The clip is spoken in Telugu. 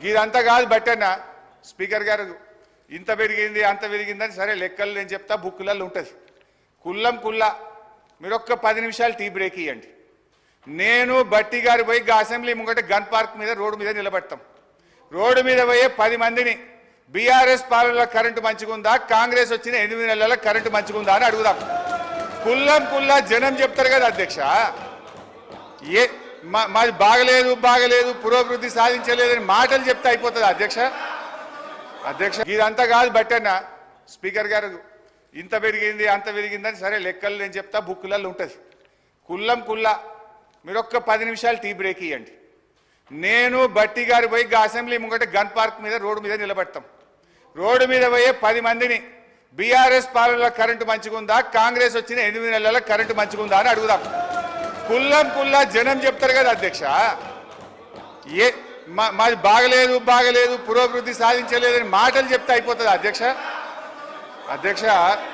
ఇదంతా కాదు బట్టన్న. స్పీకర్ గారు ఇంత పెరిగింది అంత పెరిగిందని సరే లెక్కలు నేను చెప్తా బుక్కులలో ఉంటుంది. కుల్లం కుల్ల మీరు ఒక్క పది నిమిషాలు టీ బ్రేక్ ఇవ్వండి నేను బట్టి గారు పోయి అసెంబ్లీ ముంగట గన్ పార్క్ మీద రోడ్డు మీద నిలబెడతాం. రోడ్డు మీద పోయే పది మందిని బీఆర్ఎస్ పాలనలో కరెంటు మంచిగుందా కాంగ్రెస్ వచ్చిన ఎనిమిది నెలల కరెంటు మంచిగుందా అని అడుగుదాం. కుల్లం కుల్లా జనం చెప్తారు కదా అధ్యక్ష. ఏ మాది బాగలేదు బాగలేదు పురోభివృద్ధి సాధించలేదని మాటలు చెప్తే అయిపోతుంది అధ్యక్ష. అధ్యక్ష ఇదంతా కాదు బట్టన్న. స్పీకర్ గారు ఇంత పెరిగింది అంత పెరిగిందని సరే లెక్కలు నేను చెప్తా బుక్కులలో ఉంటుంది. కుల్లం కుల్ల. మీరు ఒక్క పది నిమిషాలు టీ బ్రేక్ ఇవ్వండి నేను బట్టి గారు పోయి అసెంబ్లీ ముంగట గన్ పార్క్ మీద రోడ్డు మీద నిలబడతాం. రోడ్డు మీద పోయే పది మందిని బీఆర్ఎస్ పాలనలో కరెంటు మంచిగుందా కాంగ్రెస్ వచ్చిన ఎనిమిది నెలల కరెంటు మంచిగుందా అని అడుగుదాం. కుల్లం కుల్లా జనం చెప్తారు కదా అధ్యక్ష. ఏ మా- మాది బాగలేదు బాగలేదు పురోభివృద్ధి సాధించలేదని మాటలు చెప్తే అయిపోతుంది అధ్యక్ష. అధ్యక్ష